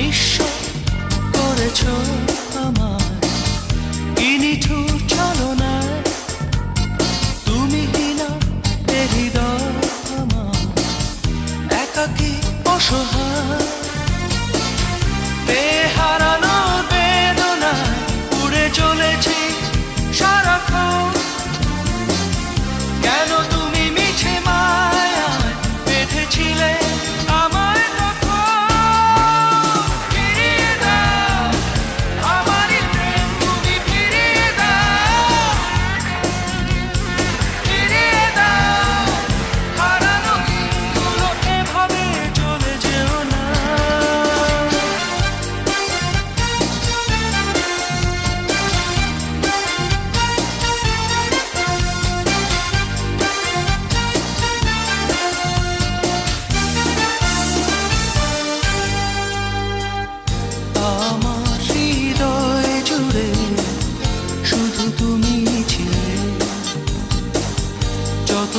নিঃস্ব করেছ।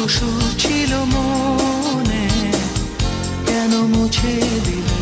পশু ছিল মনে কেন মুছে দিলে?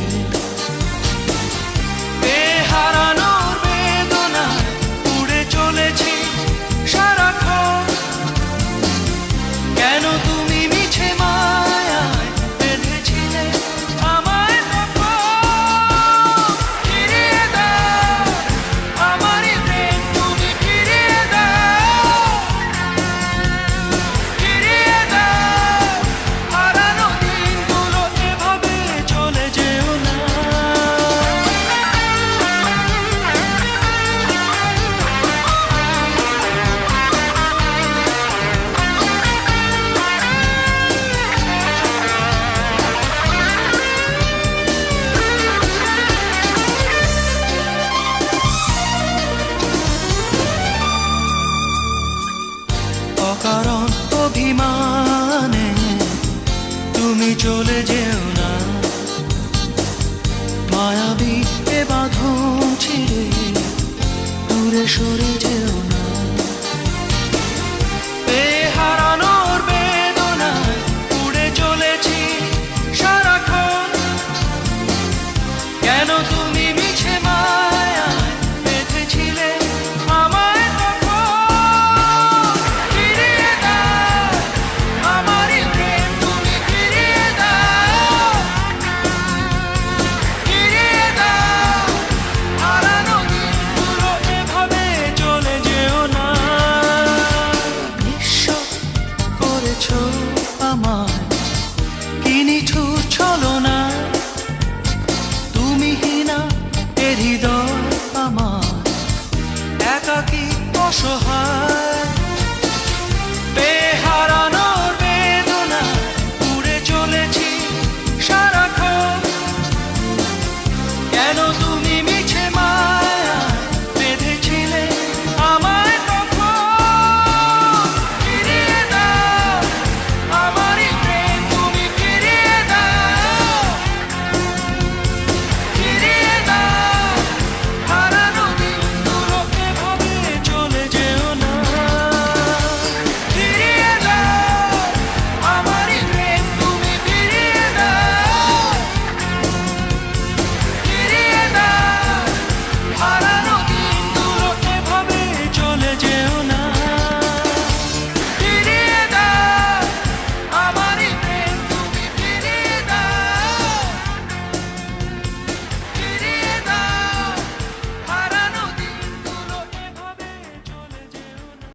চলে যেও না। মায়াবি এ বাঁধ ছিঁড়ে দূরে সরে আমার কি নিঠুর ছলনা